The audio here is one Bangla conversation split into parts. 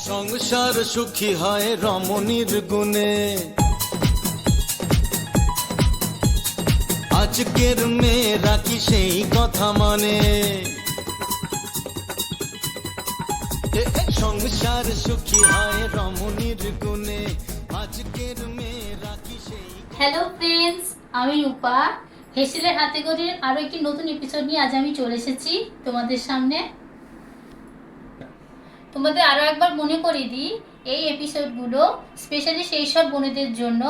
সংসার সুখী হয় রমণীর গুণে। আজকের মেয়েরা কি সেই কথা মানে? সংসার সুখী হয় রমণীর গুণে। আজকের মেয়েরা কি সেই হ্যালো ফ্রেন্ডস আমি রূপা। হেসেলের হাতে করে আরও একটি নতুন এপিসোড নিয়ে আজ আমি চলে এসেছি তোমাদের সামনে। তোমাদের আরও একবার মনে করে দিই, এই এপিসোডগুলো স্পেশালি সেই সব বোনেদের জন্য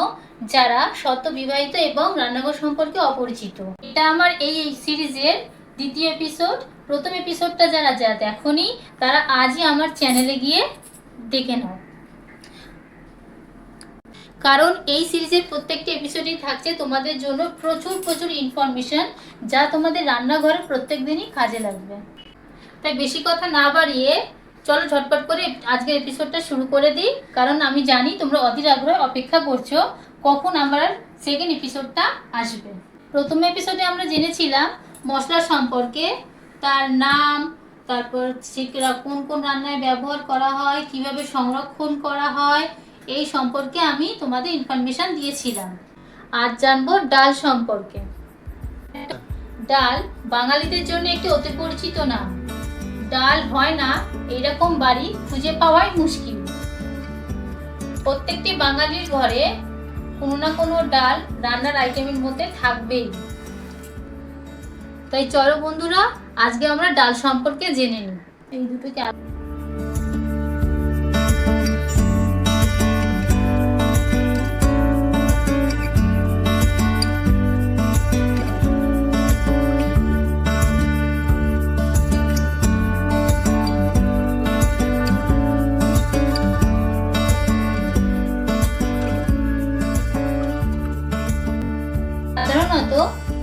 যারা সদ্য বিবাহিত এবং রান্নাঘর সম্পর্কে অপরিচিত। এটা আমার এই সিরিজের দ্বিতীয় এপিসোড প্রথম এপিসোডটা যারা যারা দেখনি, তারা আজই আমার চ্যানেলে গিয়ে দেখে নাও। কারণ এই সিরিজের প্রত্যেকটি এপিসোডই থাকছে তোমাদের জন্য প্রচুর প্রচুর ইনফরমেশন যা তোমাদের রান্নাঘরে প্রত্যেক দিনই কাজে লাগবে। তাই বেশি কথা না বাড়িয়ে চলো ঝটপট করে আজকের এপিসোডটা শুরু করে দিই। কারণ আমি জানি তোমরা অধীর আগ্রহে অপেক্ষা করছ কখন আমার সেকেন্ড এপিসোডটা আসবে। প্রথম এপিসোডে আমরা জেনেছিলাম মশলা সম্পর্কে, তার নাম, তারপর সেটা কোন কোন রান্নায় ব্যবহার করা হয়, কীভাবে সংরক্ষণ করা হয়, এই সম্পর্কে আমি তোমাদের ইনফরমেশন দিয়েছিলাম। আজ জানব ডাল সম্পর্কে। ডাল বাঙালিদের জন্য একটি অতি পরিচিত নাম। ডাল হয় না এরকম বাড়ি খুঁজে পাওয়াই মুশকিল। প্রত্যেকটি বাঙালির ঘরে কোনো না কোনো ডাল রান্নার আইটেমের মধ্যে থাকবেই। তাই চলো বন্ধুরা, আজকে আমরা ডাল সম্পর্কে জেনে নিই। এই দুটোকে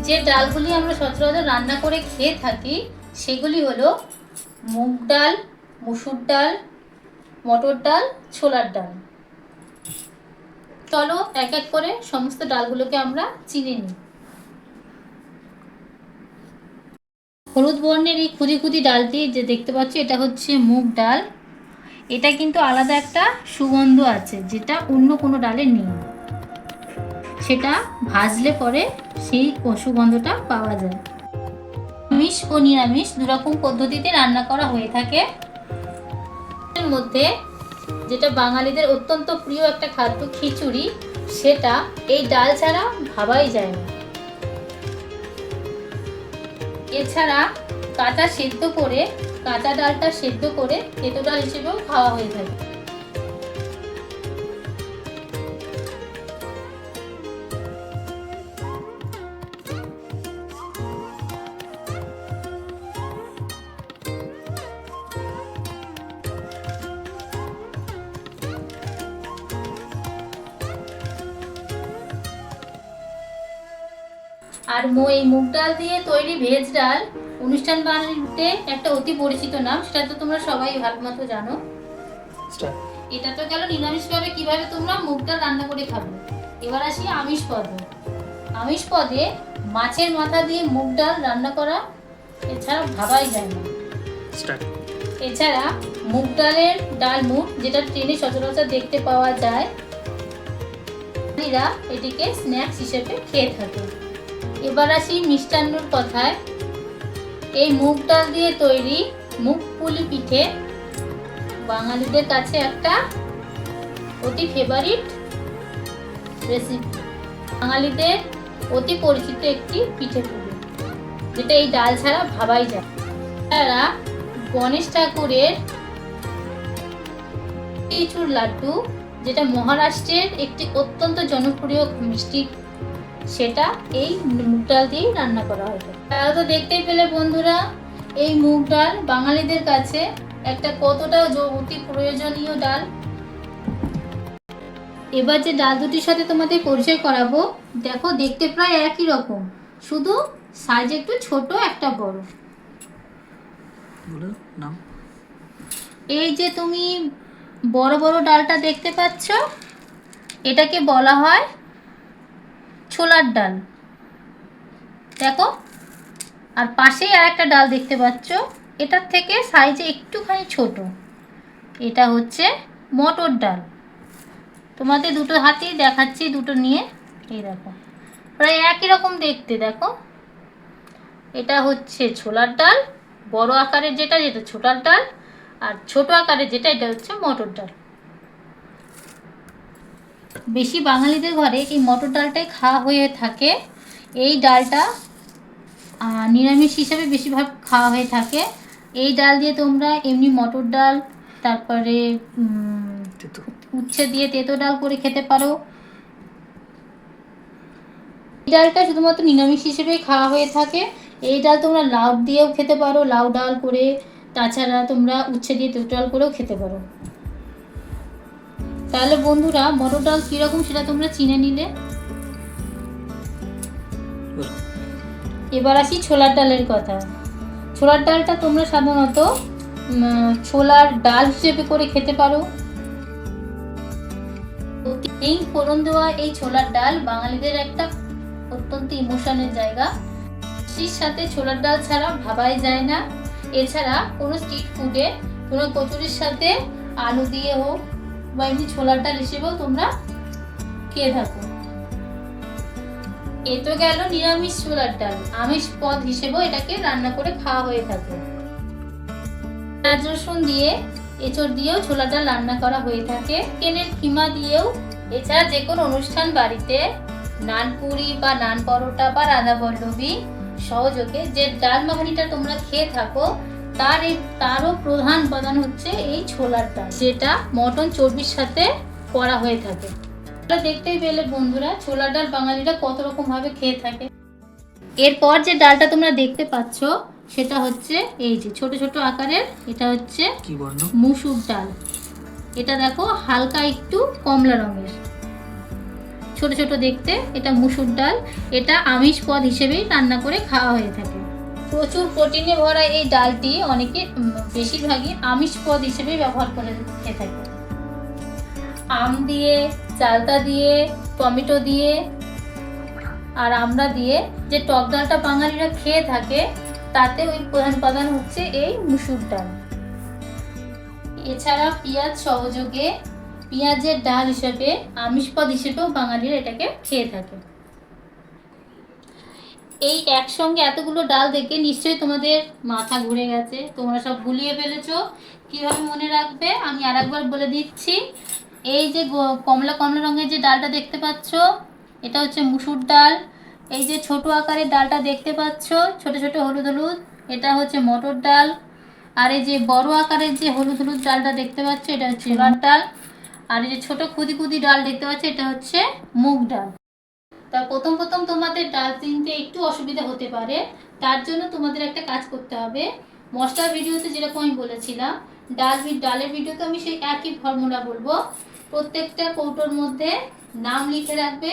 যে ডালগুলি আমরা সচরাচর রান্না করে খেয়ে থাকি, সেগুলি হলো মুগ ডাল, মুসুর ডাল, মটর ডাল, ছোলার ডাল। চলো এক এক করে সমস্ত ডালগুলোকে আমরা চিনে নিই। হলুদ বর্ণের এই খুদি খুদি ডালটি যে দেখতে পাচ্ছ, এটা হচ্ছে মুগ ডাল। এটা কিন্তু আলাদা একটা সুগন্ধ আছে, যেটা অন্য কোনো ডালে নেই। সেটা ভাজলে পরে সেই সুগন্ধটা পাওয়া যায়। আমিষ ও নিরামিষ দুরকম পদ্ধতিতে রান্না করা হয়ে থাকে। এর মধ্যে যেটা বাঙালিদের অত্যন্ত প্রিয় একটা খাদ্য খিচুড়ি, সেটা এই ডাল ছাড়া ভাবাই যায় না। এছাড়া কাঁচা সেদ্ধ করে, কাঁচা ডালটা সেদ্ধ করে, তেতো ডাল হিসেবেও খাওয়া হয়ে থাকে। আর এই মুগ ডাল দিয়ে তৈরি ভেজ ডাল অনুষ্ঠান বাড়িতে একটা অতি পরিচিত নাম সেটা তো তোমরা সবাই ভালো মতো জানো। এটা তো গেল নিরামিষভাবে কীভাবে তোমরা মুগ ডাল রান্না করে খাবে? এবার আসি আমিষ পদে। আমিষ পদে মাছের মাথা দিয়ে মুগ ডাল রান্না করা এছাড়া ভাবাই যায় না। এছাড়া মুগ ডালের ডাল মুগ যেটা ট্রেনে সচরাচর দেখতে পাওয়া যায় এরা এটিকে স্ন্যাক্স হিসেবে খেয়ে থাকে। এবার আসি মিষ্টান্নর কথায়। এই মুগ ডাল দিয়ে তৈরি মুগ পুলি পিঠে। বাঙালিদের কাছে একটা অতি ফেভারিট রেসিপি বাঙালিদের অতি পরিচিত একটি পিঠে পুলি, যেটা এই ডাল ছাড়া ভাবাই যায় তারা গণেশ ঠাকুরের চুর লাড্ডু, যেটা মহারাষ্ট্রের একটি অত্যন্ত জনপ্রিয় মিষ্টি সেটা এই মুগ ডাল দিয়েই রান্না করা হয়। তারা তো দেখতেই পেলে বন্ধুরা এই মুগ ডাল বাঙালিদের কাছে একটা কতটা অতি প্রয়োজনীয় ডাল। এবার যে ডাল দুটির সাথে তোমাদের পরিচয় করাবো দেখো দেখতে প্রায় একই রকম শুধু সাইজ একটু ছোট একটা বড়। এই যে তুমি বড় বড় ডালটা দেখতে পাচ্ছ এটাকে বলা হয় ছোলার ডাল। দেখো, আর পাশেই আর একটা ডাল দেখতে পাচ্ছ। এটার থেকে সাইজে একটুখানি ছোট। এটা হচ্ছে মটর ডাল। তোমাদের দুটো হাতেই দেখাচ্ছি, দুটো নিয়ে। এই দেখো, প্রায় একই রকম দেখতে, দেখো। এটা হচ্ছে ছোলার ডাল। বড় আকারের যেটা যেটা ছোটার ডাল। আর ছোট আকারের যেটা, এটা হচ্ছে মটর ডাল। বেশি বাঙালিদের ঘরে এই মটর ডালটাই খাওয়া হয়ে থাকে। এই ডালটা নিরামিষ হিসাবে বেশিরভাগ খাওয়া হয়ে থাকে। এই ডাল দিয়ে তোমরা এমনি মটর ডাল, তারপরে উচ্ছে দিয়ে তেতো ডাল করে খেতে পারো। এই ডালটা শুধুমাত্র নিরামিষ হিসেবেই খাওয়া হয়ে থাকে। এই ডাল তোমরা লাউ দিয়েও খেতে পারো, লাউ ডাল করে, তাছাড়া তোমরা উচ্ছে দিয়ে তেতো ডাল করেও খেতে পারো। তাহলে বন্ধুরা, মটর ডাল কীরকম সেটা তোমরা চিনে নিলে? এবার আসি ছোলার ডালের কথা। ছোলার ডালটা তোমরা সাধারণত ছোলার ডাল হিসেবে করে খেতে পারো। এই ফোড়ন দেওয়া এই ছোলার ডাল বাঙালিদের একটা অত্যন্ত ইমোশনের জায়গা। মিষ্টির সাথে ছোলার ডাল ছাড়া ভাবাই যায় না। এছাড়া কোনো স্ট্রিট ফুডে কোনো কচুরির সাথে আলু দিয়ে হোক বা এমনি ছোলার ডাল হিসেবেও তোমরা খেয়ে থাকো। এ তো গেল নিরামিষ ছোলার ডাল। আমিষ পদ হিসেবেও এটাকে রান্না করে খাওয়া হয়ে থাকে। পেঁয়াজ রসুন দিয়ে এঁচড় দিয়েও ছোলার ডাল রান্না করা হয়ে থাকে। কেনের কিমা দিয়েও এছাড়া যে কোনো অনুষ্ঠান বাড়িতে নানপুরি বা নান পরোটা বা রাধা পল্লবী সহযোগে যে ডাল মাখানিটা তোমরা খেয়ে থাকো তার এই তারও প্রধান উপাদান হচ্ছে এই ছোলার ডাল যেটা মটন চর্বির সাথে করা হয়ে থাকে। তোমরা দেখতেই পেলে বন্ধুরা ছোলার ডাল বাঙালিরা কত রকম ভাবে খেয়ে থাকে। এরপর যে ডালটা তোমরা দেখতে পাচ্ছ সেটা হচ্ছে এই যে ছোট ছোট আকারের এটা হচ্ছে মুসুর ডাল। এটা দেখো হালকা একটু কমলা রঙের। ছোট ছোট দেখতে এটা মুসুর ডাল। এটা আমিষ পদ হিসেবেই রান্না করে খাওয়া হয়ে থাকে। প্রচুর প্রোটিনে ভরা এই ডালটি অনেকে বেশিরভাগই আমিষ পদ হিসেবেই ব্যবহার করে খেয়ে থাকে। আম দিয়ে, চালতা দিয়ে, টমেটো দিয়ে আর আমরা দিয়ে যে টক ডালটা বাঙালিরা খেয়ে থাকে, তাতে ওই প্রধান উপাদান হচ্ছে এই মুসুর ডাল। এছাড়া পেঁয়াজ সহযোগে, পেঁয়াজের ডাল হিসেবে, আমিষ পদ হিসেবেও বাঙালিরা এটাকে খেয়ে থাকে। এই একসঙ্গে এতগুলো ডাল দেখে নিশ্চয়ই তোমাদের মাথা ঘুরে গেছে। তোমরা সব গুলিয়ে ফেলেছো। কীভাবে মনে রাখবে? আমি আর একবার বলে দিচ্ছি। এই যে কমলা কমলা রঙের যে ডালটা দেখতে পাচ্ছ এটা হচ্ছে মুসুর ডাল। এই যে ছোট আকারের ডালটা দেখতে পাচ্ছ ছোট ছোট হলুদ হলুদ এটা হচ্ছে মটর ডাল। আর এই যে বড় আকারের যে হলুদ হলুদ ডালটা দেখতে পাচ্ছ এটা হচ্ছে ছোলার ডাল। আর এই যে ছোট খুদি খুদি ডাল দেখতে পাচ্ছ এটা হচ্ছে মুগ ডাল। তা প্রথম প্রথম তোমাদের ডাল চিনতে একটু অসুবিধা হতে পারে, তার জন্য তোমাদের একটা কাজ করতে হবে। মশলার ভিডিওতে যেরকম আমি বলেছিলাম, ডাল ডালের ভিডিওতে আমি সেই একই ফর্মুলা বলব। প্রত্যেকটা কৌটোর মধ্যে নাম লিখে রাখবে,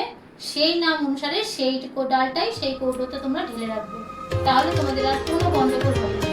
সেই নাম অনুসারে সেই ডালটাই সেই কৌটোতে তোমরা ঢেলে রাখবে। তাহলে তোমাদের আর কোনো গন্ডগোল হবে।